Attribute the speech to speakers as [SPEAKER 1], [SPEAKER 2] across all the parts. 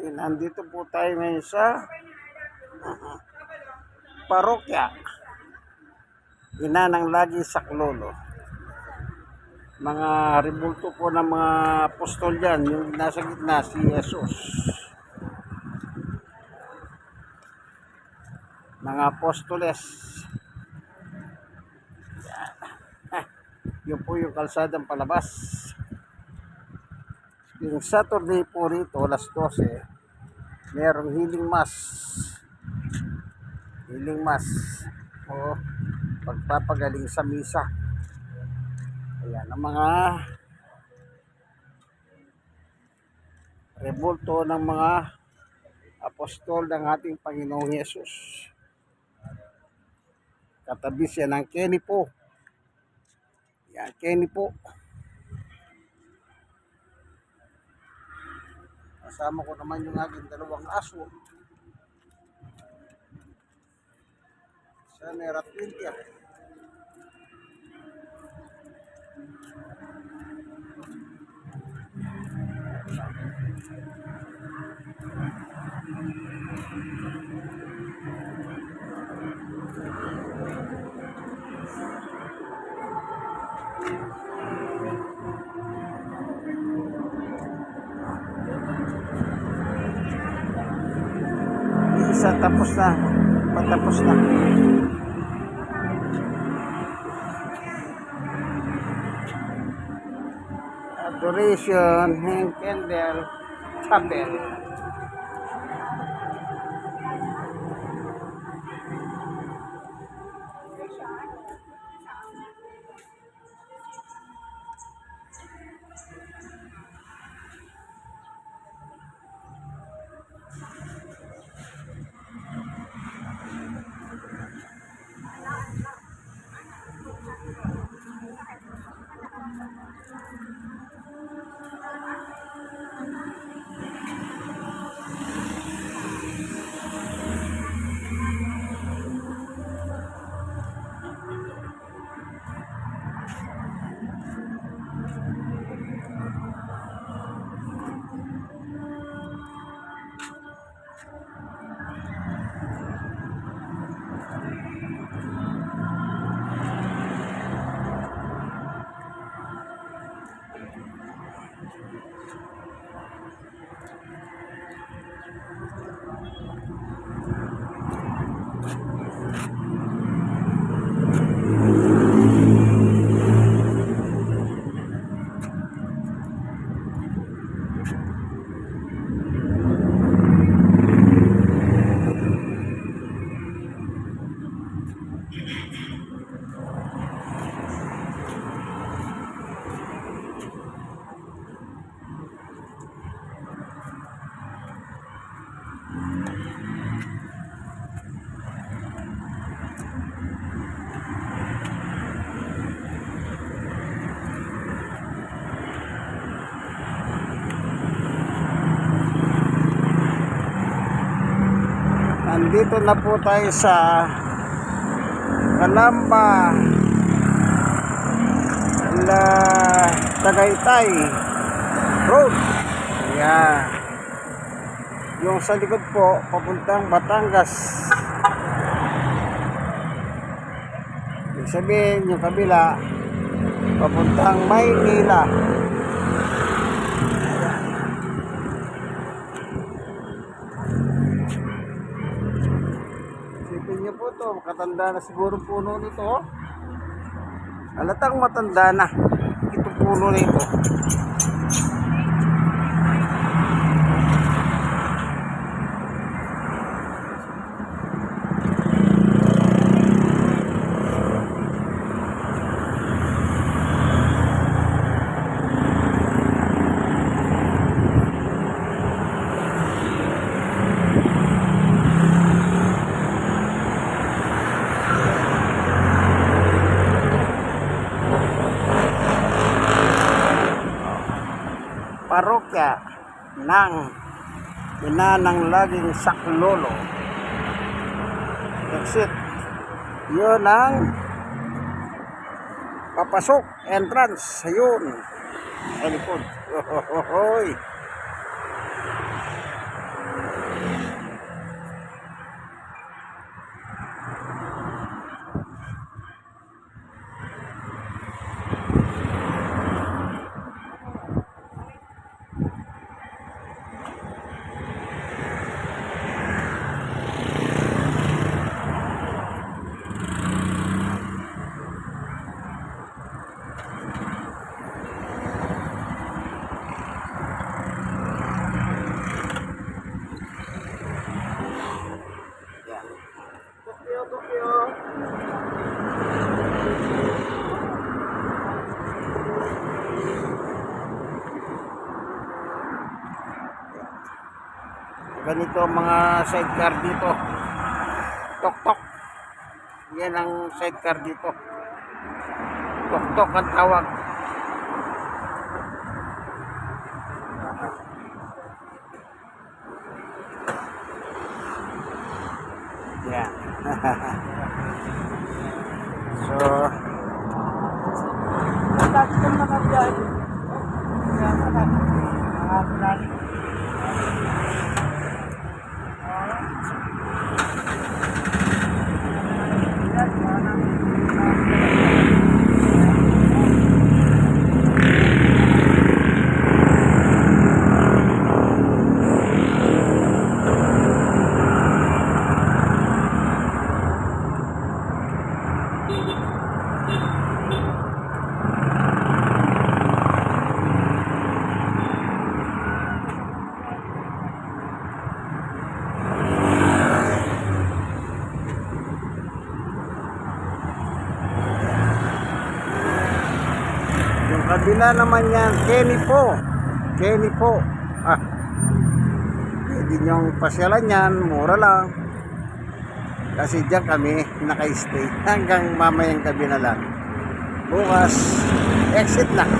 [SPEAKER 1] Eh, Nandito po tayo ngayon sa uh, parokya. Ina ng lagi saklolo. Mga rebulto po ng mga apostol dyan, yung nasa gitna, si Jesus. Mga apostoles. Yan. Yun po yung kalsadang palabas. Yung Saturday po rito, alas 12, merong healing mass. Healing mass. O pagpapagaling sa misa. Ayan, ang mga rebulto ng mga apostol ng ating Panginoong Yesus. Katabi siya ng Kenny po. Yan, Kenny po. Kasama ko naman yung aking dalawang aso. Sa Nerat 20 ah. Isa tapos na. Patapos na. Adoration and candle chapel. Nandito na po tayo sa Kalamba La Tagaytay Road. Ayan. Yung sa likod po, papuntang Batangas. Ibig sabihin, yung kabila, papuntang Maynila. Isipin niyo po to, makatanda na siguro puno nito. oh. Halatang matanda na itong puno nito. Parokya ng inanang laging saklolo. Exit. Yun ang papasok, entrance. Ayun. Sa likod. Hoy. you. Ganito mga sidecar dito. Tok-tok. Yan ang sidecar dito. Tok-tok ang tawag. Kabila naman yan, Kenny po. Kenny po. Ah. Pwede niyong pasyalan yan, mura lang. Kasi diyan kami naka-stay hanggang mamayang gabi na lang. Bukas, exit na.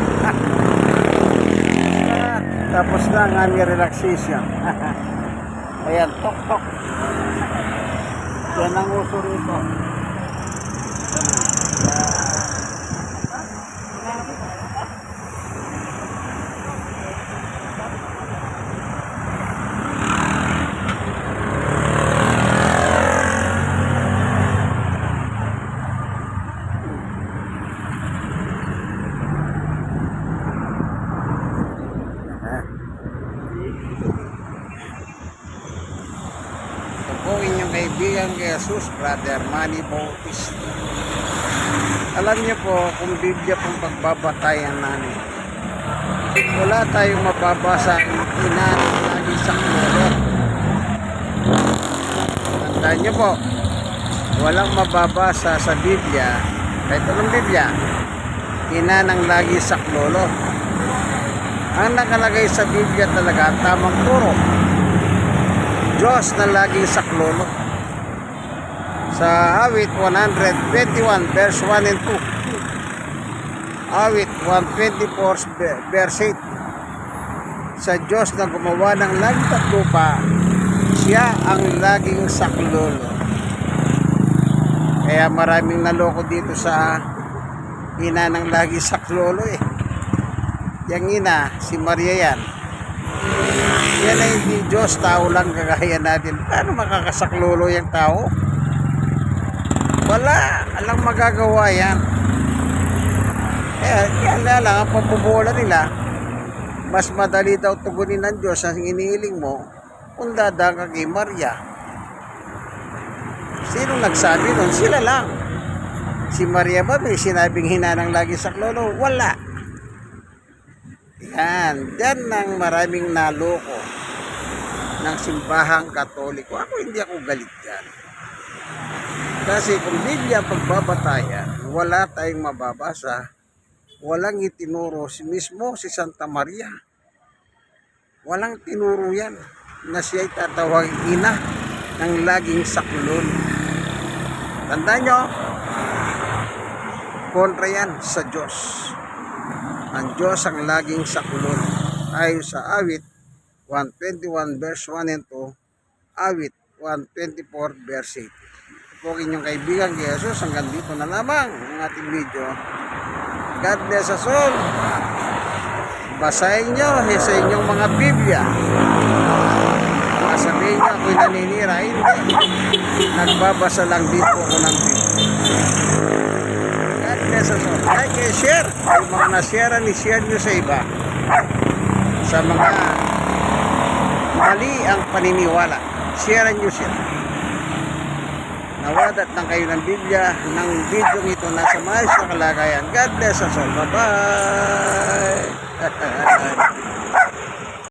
[SPEAKER 1] Tapos na ang aming relaxation. Ayan, tok tok. Yan ang uso rito. Ito po inyong kaibigan kay Jesus, Brother Manny Bautista. Alam niyo po, kung Biblia pong pagbabatayan namin, wala tayong mababasa ang ina lagi sa kloro. Tandaan niyo po, walang mababasa sa Biblia, kahit anong Biblia, ina ng lagi sa klolo. Ang nakalagay sa Biblia talaga, tamang turo. Diyos na laging saklolo. Sa awit 121 verse 1 and 2. Awit 124 ve- verse 8. Sa Diyos na gumawa ng langit at lupa, siya ang laging saklolo. Kaya maraming naloko dito sa ina ng laging saklolo eh. Yang ina, si Maria yan. Yan ay hindi Diyos, tao lang kagaya natin. Paano makakasaklolo yung tao? Wala, alang magagawa yan. Kaya, yan lang, ang pambubola nila, mas madali daw tugunin ng Diyos ang inihiling mo kung dadaan ka kay Maria. Sino nagsabi nun? Sila lang. Si Maria ba may sinabing hinanang lagi sa klolo? Wala. Yan, dyan nang maraming naloko ng simbahang katoliko. Ako hindi ako galit dyan. Kasi kung ang pagbabatayan, wala tayong mababasa, walang itinuro si mismo si Santa Maria. Walang tinuro yan na siya ay tatawagin ina ng laging saklon. Tandaan nyo, kontra yan sa Diyos ang Diyos ang laging sakulon. Ayon sa awit 121 verse 1 and 2, awit 124 verse 8. Po inyong kaibigan kay Jesus. Hanggang dito na lamang ang ating video. God bless us all. Basahin nyo sa inyong mga Biblia. Baka sabihin nyo ako'y naninira. Hindi. Nagbabasa lang din po ako ng Biblia. God bless us all. Like and share. Yung mga na-share ni share nyo sa iba. Sa mga mali ang paniniwala. Share nyo sila. Nawadat lang kayo ng Biblia ng video ito nasa maayos na kalagayan. God bless us all. Bye-bye.